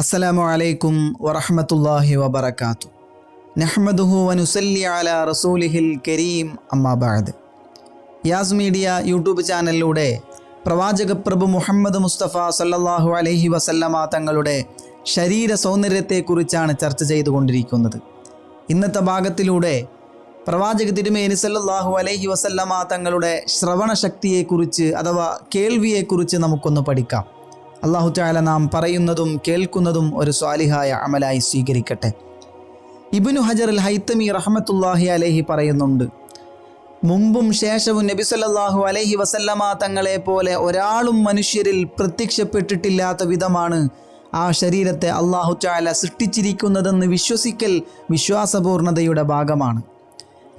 അസ്സലാമു അലൈക്കും വറഹമത്തല്ലാഹി വബർക്കാത്തു നഹ്മദുഹു വനുസല്ലി അല റസൂലിഹിൽ കരീം അമ്മാബാദ് യാസ് മീഡിയ യൂട്യൂബ് ചാനലിലൂടെ പ്രവാചക പ്രഭു മുഹമ്മദ് മുസ്തഫ സല്ലാഹു അലൈഹി വസല്ലമ തങ്ങളുടെ ശരീര സൗന്ദര്യത്തെക്കുറിച്ചാണ് ചർച്ച ചെയ്തുകൊണ്ടിരിക്കുന്നത്. ഇന്നത്തെ ഭാഗത്തിലൂടെ പ്രവാചക തിരുമേനി സല്ലാഹു അലൈഹി വസല്ലമ തങ്ങളുടെ ശ്രവണ ശക്തിയെക്കുറിച്ച് അഥവാ കേൾവിയെക്കുറിച്ച് നമുക്കൊന്ന് പഠിക്കാം. അള്ളാഹു ചാല നാം പറയുന്നതും കേൾക്കുന്നതും ഒരു സ്വാലിഹായ അമലായി സ്വീകരിക്കട്ടെ. ഇബിനു ഹജർ അൽ ഹൈത്തമി റഹമത്തുല്ലാഹി അലഹി പറയുന്നുണ്ട് മുമ്പും ശേഷവും നബി സല്ലല്ലാഹു അലൈഹി വസല്ലമ തങ്ങളെ പോലെ ഒരാളും മനുഷ്യരിൽ പ്രത്യക്ഷപ്പെട്ടിട്ടില്ലാത്ത വിധമാണ് ആ ശരീരത്തെ അള്ളാഹു ചാല സൃഷ്ടിച്ചിരിക്കുന്നതെന്ന് വിശ്വസിക്കൽ വിശ്വാസപൂർണതയുടെ ഭാഗമാണ്.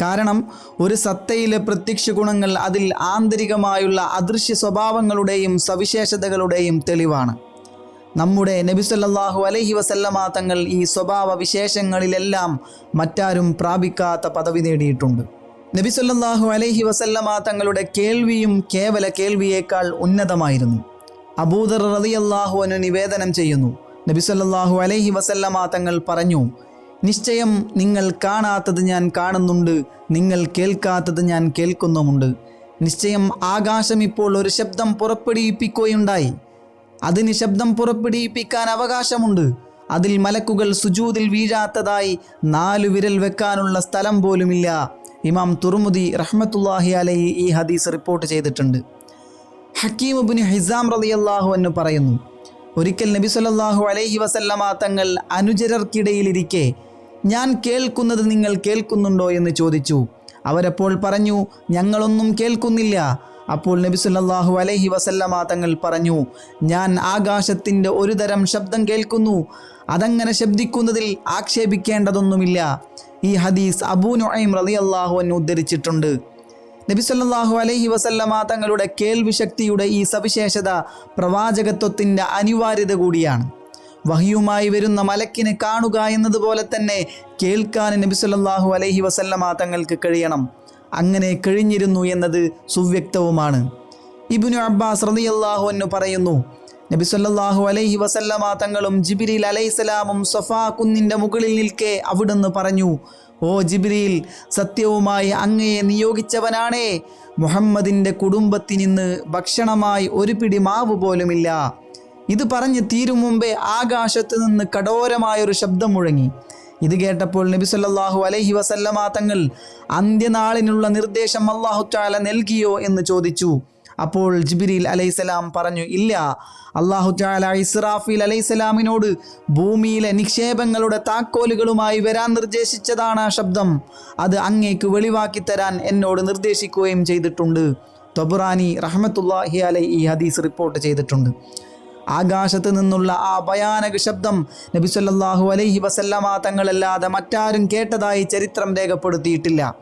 കാരണം ഒരു സത്തയിലെ പ്രത്യക്ഷ ഗുണങ്ങൾ അതിൽ ആന്തരികമായുള്ള അദൃശ്യ സ്വഭാവങ്ങളുടെയും സവിശേഷതകളുടെയും തെളിവാണ്. നമ്മുടെ നബിസല്ലാഹു അലഹി വസല്ലമ തങ്ങൾ ഈ സ്വഭാവ വിശേഷങ്ങളിലെല്ലാം മറ്റാരും പ്രാപിക്കാത്ത പദവി നേടിയിട്ടുണ്ട്. നബിസല്ലാഹു അലഹി വസല്ലമ തങ്ങളുടെ കേൾവിയും കേവല കേൾവിയേക്കാൾ ഉന്നതമായിരുന്നു. അബൂദർ റളിയല്ലാഹു അൻഹു നിവേദനം ചെയ്യുന്നു. നബിസല്ലാഹു അലഹി വസല്ലമ തങ്ങൾ പറഞ്ഞു നിശ്ചയം നിങ്ങൾ കാണാത്തത് ഞാൻ കാണുന്നുണ്ട് നിങ്ങൾ കേൾക്കാത്തത് ഞാൻ കേൾക്കുന്നുമുണ്ട്. നിശ്ചയം ആകാശം ഇപ്പോൾ ഒരു ശബ്ദം പുറപ്പെടുവിപ്പിക്കുകയുണ്ടായി. അതിന് ശബ്ദം പുറപ്പെടുവിപ്പിക്കാൻ അവകാശമുണ്ട്. അതിൽ മലക്കുകൾ സുജൂതിൽ വീഴാത്തതായി നാലു വിരൽ വെക്കാനുള്ള സ്ഥലം പോലുമില്ല. ഇമാം തുർമുദി റഹ്മത്തുല്ലാഹി അലൈ ഈ ഹദീസ് റിപ്പോർട്ട് ചെയ്തിട്ടുണ്ട്. ഹക്കീം ബിൻ ഹിസാം റളിയല്ലാഹു എന്ന് പറയുന്നു ഒരിക്കൽ നബി സല്ലല്ലാഹു അലൈഹി വസല്ലമ തങ്ങൾ അനുചരർക്കിടയിലിരിക്കെ ഞാൻ കേൾക്കുന്നത് നിങ്ങൾ കേൾക്കുന്നുണ്ടോ എന്ന് ചോദിച്ചു. അവരപ്പോൾ പറഞ്ഞു ഞങ്ങളൊന്നും കേൾക്കുന്നില്ല. അപ്പോൾ നബി സല്ലല്ലാഹു അലൈഹി വസല്ലമ തങ്ങൾ പറഞ്ഞു ഞാൻ ആകാശത്തിന്റെ ഒരു തരം ശബ്ദം കേൾക്കുന്നു. അതങ്ങനെ ശബ്ദിക്കുന്നതിൽ ആക്ഷേപിക്കേണ്ടതൊന്നുമില്ല. ഈ ഹദീസ് അബൂ റലി അള്ളാഹു അൻഹു ഉദ്ധരിച്ചിട്ടുണ്ട്. നബി സല്ലല്ലാഹു അലൈഹി വസല്ലമ തങ്ങളുടെ കേൾവിശക്തിയുടെ ഈ സവിശേഷത പ്രവാചകത്വത്തിന്റെ അനിവാര്യത കൂടിയാണ്. വഹിയുമായി വരുന്ന മലക്കിനെ കാണുക എന്നതുപോലെ തന്നെ കേൾക്കാൻ നബി സല്ലല്ലാഹു അലൈഹി വസല്ലമ തങ്ങൾക്ക് കഴിയണം. അങ്ങനെ കഴിഞ്ഞിരുന്നു എന്നത് സുവ്യക്തവുമാണ്. ഇബ്നു അബ്ബാസ് റളിയല്ലാഹു അൻഹു പറയുന്നു നബി സല്ലല്ലാഹു അലൈഹി വസല്ലമ തങ്ങളും ജിബ്രീൽ അലൈഹിസ്സലാമും സഫാ കുന്നിന്റെ മുകളിൽ നിൽക്കെ അവിടുന്ന് പറഞ്ഞു ഓ ജിബ്രീൽ സത്യവുമായി അങ്ങയെ നിയോഗിച്ചവനാണേ. മുഹമ്മദിന്റെ കുടുംബത്തിനിന്ന് ഭക്ഷണമായി ഒരു പിടി മാവ് പോലുമില്ല. ഇത് പറഞ്ഞ് തീരും മുമ്പേ ആകാശത്ത് നിന്ന് കഠോരമായൊരു ശബ്ദം മുഴങ്ങി. ഇത് കേട്ടപ്പോൾ നബി സല്ലാഹു അലൈഹി വസല്ലമ തങ്ങൾ അന്ത്യനാളിനുള്ള നിർദ്ദേശം അള്ളാഹു ചാല നൽകിയോ? എന്ന് ചോദിച്ചു. അപ്പോൾ ജിബിരിൽ അലൈസലാം പറഞ്ഞു ഇല്ല. അള്ളാഹു ചാല ഇസ്രാഫിൽ അലൈസലാമിനോട് ഭൂമിയിലെ നിക്ഷേപങ്ങളുടെ താക്കോലുകളുമായി വരാൻ നിർദ്ദേശിച്ചതാണ് ആ ശബ്ദം. അത് അങ്ങേക്ക് വെളിവാക്കി തരാൻ എന്നോട് നിർദ്ദേശിക്കുകയും ചെയ്തിട്ടുണ്ട്. തൊബുറാനി റഹ്മത്തുല്ലാഹി അലൈ ഈ ഹദീസ് റിപ്പോർട്ട് ചെയ്തിട്ടുണ്ട്. ആകാശത്ത് നിന്നുള്ള ആ ഭയാനക ശബ്ദം നബി സല്ലാഹു അലൈഹി വസല്ലമ തങ്ങളല്ലാതെ മറ്റാരും കേട്ടതായി ചരിത്രം രേഖപ്പെടുത്തിയിട്ടില്ല.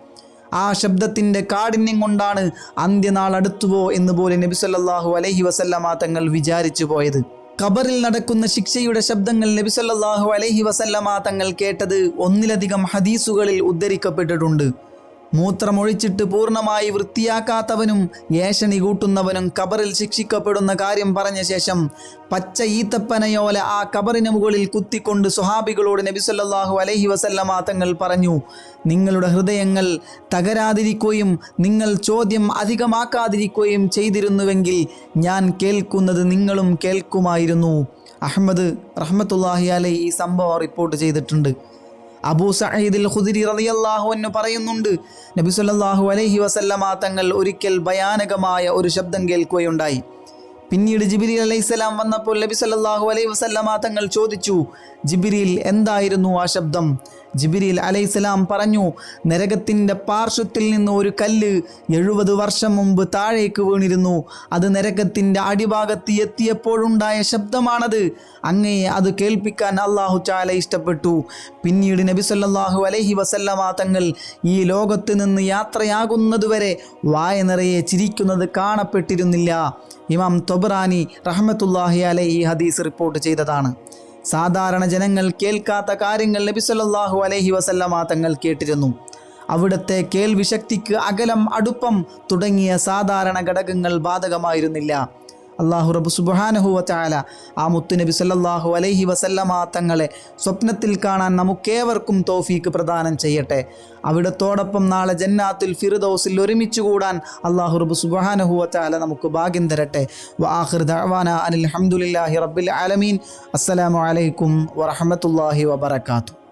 ആ ശബ്ദത്തിന്റെ കാഠിന്യം കൊണ്ടാണ് അന്ത്യനാൾ അടുത്തുവോ എന്ന് പോലെ നബി സല്ലാഹു അലൈഹി വസല്ലമ തങ്ങൾ വിചാരിച്ചു പോയത്. ഖബറിൽ നടക്കുന്ന ശിക്ഷയുടെ ശബ്ദങ്ങൾ നബി സല്ലല്ലാഹു അലൈഹി വസല്ലമ തങ്ങൾ കേട്ടത് ഒന്നിലധികം ഹദീസുകളിൽ ഉദ്ധരിക്കപ്പെട്ടിട്ടുണ്ട്. മൂത്രമൊഴിച്ചിട്ട് പൂർണമായി വൃത്തിയാക്കാത്തവനും ഏഷണി കൂട്ടുന്നവനും കബറിൽ ശിക്ഷിക്കപ്പെടുന്ന കാര്യം പറഞ്ഞ ശേഷം പച്ച ഈത്തപ്പനയോല ആ കബറിന് മുകളിൽ കുത്തിക്കൊണ്ട് സുഹാബികളോട് നബിസല്ലാഹു അലഹി വസല്ലമ തങ്ങൾ പറഞ്ഞു നിങ്ങളുടെ ഹൃദയങ്ങൾ തകരാതിരിക്കുകയും നിങ്ങൾ ചോദ്യം അധികമാക്കാതിരിക്കുകയും ചെയ്തിരുന്നുവെങ്കിൽ ഞാൻ കേൾക്കുന്നത് നിങ്ങളും കേൾക്കുമായിരുന്നു. അഹമ്മദ് റഹ്മത്തുല്ലാഹി അലൈ ഈ സംഭവം റിപ്പോർട്ട് ചെയ്തിട്ടുണ്ട്. അബൂ സഹീദിൽ ഖുദരി റളിയല്ലാഹു എന്ന് പറയുന്നുണ്ട് നബി സല്ലല്ലാഹു അലൈഹി വസല്ലമ തങ്ങൾ ഒരിക്കൽ ഭയാനകമായ ഒരു ശബ്ദം കേൾക്കുകയുണ്ടായി. പിന്നീട് ജിബിരി അലൈഹിസ്സലാം വന്നപ്പോൾ നബി സല്ലല്ലാഹു അലൈഹി വസല്ലമ തങ്ങൾ ചോദിച്ചു ജിബിരിയിൽ എന്തായിരുന്നു ആ ശബ്ദം? ജിബിരിൽ അലൈഹിസ്സലാം പറഞ്ഞു നരകത്തിന്റെ പാർശ്വത്തിൽ നിന്ന് ഒരു കല്ല് എഴുപത് വർഷം മുമ്പ് താഴേക്ക് വീണിരുന്നു. അത് നരകത്തിന്റെ അടിഭാഗത്ത് എത്തിയപ്പോഴുണ്ടായ ശബ്ദമാണത്. അങ്ങയെ അത് കേൾപ്പിക്കാൻ അള്ളാഹു ചാല ഇഷ്ടപ്പെട്ടു. പിന്നീട് നബി സല്ലല്ലാഹു അലൈഹി വസല്ലമ തങ്ങൾ ഈ ലോകത്ത് നിന്ന് യാത്രയാകുന്നതുവരെ വായ നിറയെ ചിരിക്കുന്നത് കാണപ്പെട്ടിരുന്നില്ല. ഇമാം തൊബറാനി റഹ്മത്തുല്ലാഹി അലൈ ഈ ഹദീസ് റിപ്പോർട്ട് ചെയ്തതാണ്. സാധാരണ ജനങ്ങൾ കേൾക്കാത്ത കാര്യങ്ങൾ നബി അലഹി അലൈഹി വസല്ലമ തങ്ങൾ കേട്ടിരുന്നു. അവിടുത്തെ കേൾവിശക്തിക്ക് അകലം അടുപ്പം തുടങ്ങിയ സാധാരണ ഘടകങ്ങൾ ബാധകമായിരുന്നില്ല. അള്ളാഹു റബു സുബാനഹുവ ആ മുത്തുനബി സല്ലാഹു അലൈഹി വസല്ലമാ തങ്ങളെ സ്വപ്നത്തിൽ കാണാൻ നമുക്കേവർക്കും തോഫീക്ക് പ്രദാനം ചെയ്യട്ടെ. അവിടത്തോടൊപ്പം നാളെ ജന്നാത്തുൽ ഫിറുദോസിൽ ഒരുമിച്ച് കൂടാൻ അള്ളാഹു റബു സുബാനഹുവ നമുക്ക് ഭാഗ്യം തരട്ടെ. വാഹിർ ദഅവാന അനിൽ റബ്ബിൽ ആലമീൻ. അസ്സലാമു അലൈക്കും വറഹ്മത്തുള്ളാഹി വബറകാതുഹു.